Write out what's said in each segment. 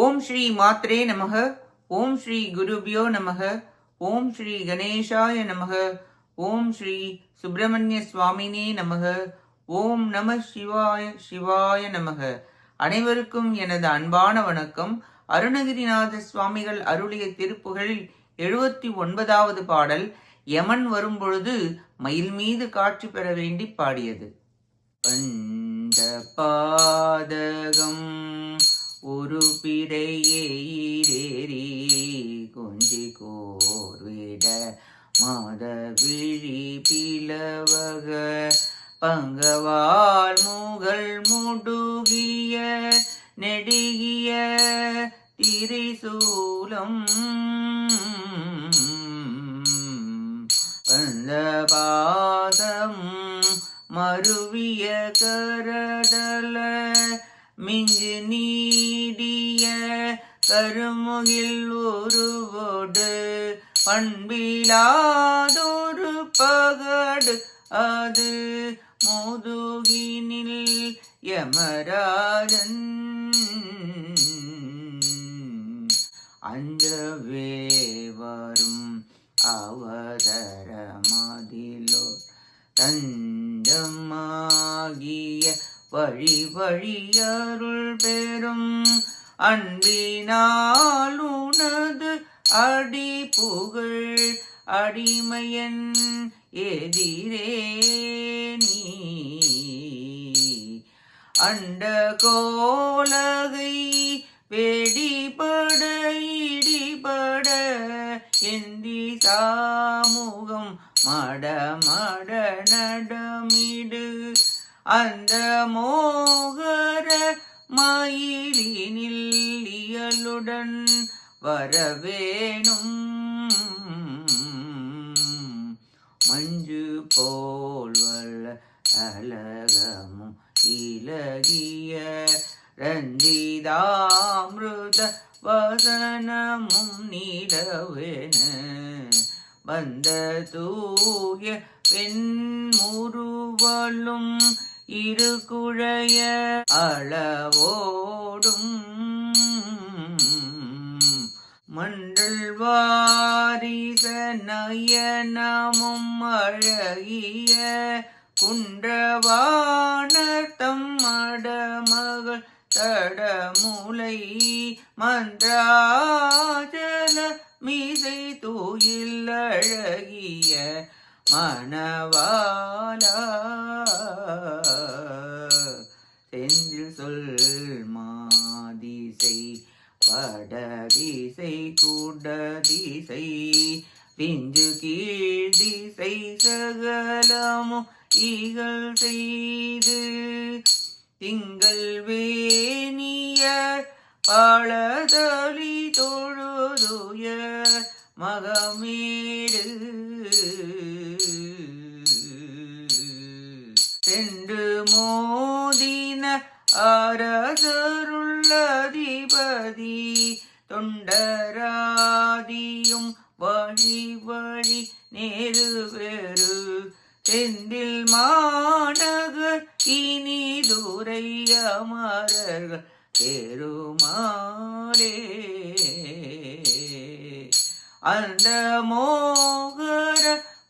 ஓம் ஸ்ரீ மாத்ரே நமக ஓம் ஸ்ரீ குருபியோ நமக ஓம் ஸ்ரீ கணேஷாய நமக ஓம் ஸ்ரீ சுப்பிரமணிய சுவாமினே நமக ஓம் நம சிவாய சிவாய நமக. அனைவருக்கும் எனது அன்பான வணக்கம். அருணகிரிநாத சுவாமிகள் அருளிய திருப்புகளில் எழுபத்தி ஒன்பதாவது பாடல் யமன் வரும்பொழுது மயில் மீது காட்சி பெற வேண்டி பாடியது. பண்ட பாதகம் ஒரு பிறையேறி கொஞ்சி கோர்விட மாதவிழி பிளவக. பங்கவால் மூகள் முடுகிய நெடுகிய திரிசூலம். வந்த பாதம் மருவிய கரடல மிஞ்சு நீ கருமுகில் உருவோடு பண்பிலாதொரு பகடு அது முதுகினில் யமராஜன் அஞ்சவே வரும் அவதரமதிலோ தஞ்சமாகிய வழி வழியருள் பெறும் அன்பினாலுனது அடி புகழ் அடிமையன் எதிரே நீ. அண்ட கோலகை வெடிபட இடிபட எந்தி சாமுகம் மட மட நடமிடு. அந்த மோகர மயிலினில் இயலுடன் வரவேணும். மஞ்சு போல் வல்ல அலகமும் இலகிய ரஞ்சிதாமிருத வசனமும் நீடவேன வந்த தூய பெண்முருவலும் இரு குழைய அளவோடும் கண்டல் வாரிச நயனமும் அழகிய குன்றவானத்தம் மடமகள் தடமுலை மந்திராஜல மீசை தூயில் அழகிய மணவாலா செந்தில் சொல் மாதிசை வடதிசை குடதிசை பிஞ்சு கீழ் திசை சகலமும் ஈகள் செய்து திங்கள் வேணிய பழதளி தொழுதுய மகமேடு. சென்று மோதின அரசருள்ள தொண்டதி தொண்டராதியும் வழி வழி நேரு பெரு செந்தில் மாநகர் இனி துரை அமரர்கள் பெருமாறே அந்த மோகர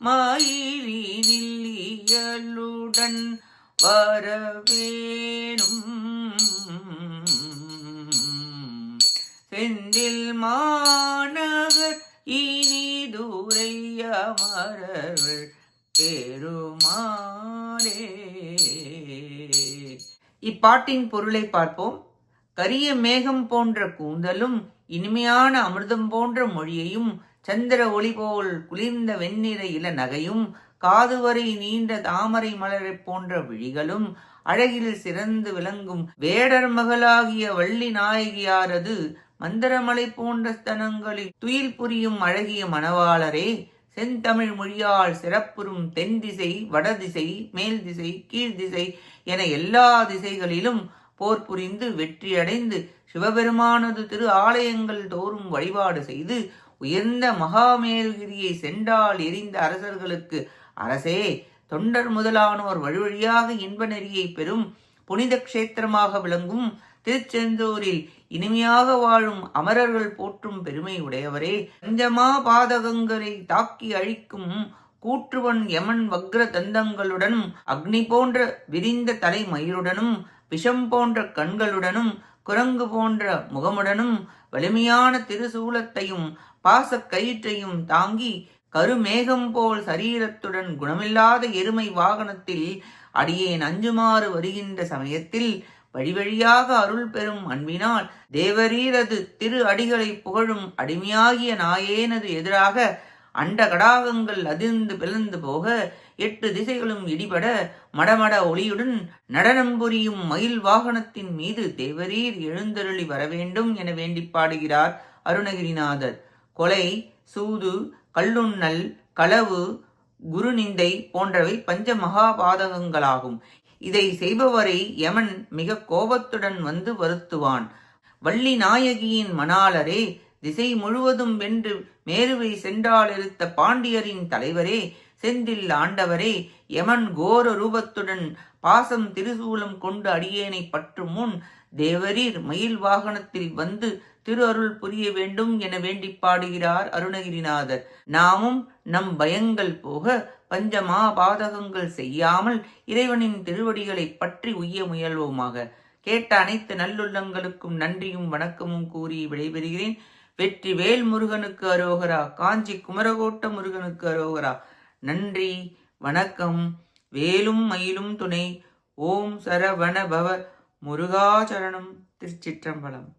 மயிலினில் இயலுடன் வரவேணும். செந்தில் மாணவர் இனி தூரைய மரவர் பெருமாளே. இப்பாட்டின் பொருளை பார்ப்போம். கரிய மேகம் போன்ற கூந்தலும் இனிமையான அமிர்தம் போன்ற மொழியையும் சந்திர ஒளி போல் குளிர்ந்த வெண்ணிற இள நகையும் காதுவரை நீண்ட தாமரை மலரைப் போன்ற விழிகளும் அழகில் சிறந்து விளங்கும் வேடர் மகளாகிய வள்ளி நாயகியாரது மந்திரமலை போன்ற ஸ்தனங்களில் துயில் புரியும் அழகிய மணவாளரே செந்தமிழ் மொழியால் சிறப்புறும் தென் திசை வடதிசை மேல் திசை கீழ்திசை என எல்லா திசைகளிலும் போர் புரிந்து வெற்றியடைந்து சிவபெருமானது திரு ஆலயங்கள் தோறும் வழிபாடு செய்து உயர்ந்த மகாமேருகிரியை சென்றால் எரிந்த அரசர்களுக்கு அரசே தொண்டர் முதலானோர் வழி வழியாக இன்ப நெறியை பெறும் புனித க்ஷேத்திரமாக விளங்கும் திருச்செந்தூரில் இனிமையாக வாழும் அமரர்கள் போற்றும் பெருமை உடையவரே. பஞ்சமா பாதகங்களை தாக்கி அழிக்கும் கூற்றுவன் யமன் வக்ர தந்தங்களுடனும் அக்னி போன்ற விரிந்த தலைமயிருடனும் விஷம் போன்ற கண்களுடனும் குரங்கு போன்ற முகமுடனும் வலிமையான திருசூலத்தையும் பாசக் கயிற்றையும் தாங்கி கருமேகம் போல் சரீரத்துடன் குணமில்லாத எருமை வாகனத்தில் அடியேன் அஞ்சுமாறு வருகின்ற சமயத்தில் வழி வழியாக அருள் பெறும் அன்பினால் தேவரீரது திரு அடிகளை புகழும் அடிமையாகிய நாயேனது எதிராக அண்ட கடாகங்கள் அதிர்ந்து பிளந்து போக எட்டு திசைகளும் இடிபட மடமட ஒளியுடன் நடனம் புரியும் மயில் வாகனத்தின் மீது தேவரீர் எழுந்தருளி வரவேண்டும் என வேண்டி பாடுகிறார் அருணகிரிநாதர். கொலை சூது கல்லுண்ணல் களவு குருநிந்தை போன்றவை பஞ்ச மகாபாதகங்களாகும். இதை செய்பவரை யமன் மிக கோபத்துடன் வந்து வருத்துவான். வள்ளி நாயகியின் மணாளரே திசை முழுவதும் வென்று மேருவை சென்றாலிருத்த பாண்டியரின் தலைவரே செந்தில் ஆண்டவரே யமன் கோர ரூபத்துடன் பாசம் திருசூலம் கொண்டு அடியேனை பற்று முன் தேவரீர் மயில் வாகனத்தில் வந்து திரு அருள் புரிய வேண்டும் என வேண்டி பாடுகிறார் அருணகிரிநாதர். நாமும் நம் பயங்கள் போக பஞ்சமா பாதகங்கள் செய்யாமல் இறைவனின் திருவடிகளை பற்றி உய்ய முயல்வோமாக. கேட்ட அனைத்து நல்லுள்ளங்களுக்கும் நன்றியும் வணக்கமும் கூறி விடைபெறுகிறேன். வெற்றி வேல் முருகனுக்கு அரோகரா காஞ்சி குமரகோட்ட முருகனுக்கு அரோகரா. நன்றி வணக்கம். வேலும் மயிலும் துணை. ஓம் சரவண பவ. முருகாச்சரணம் திருச்சிற்றம்பலம்.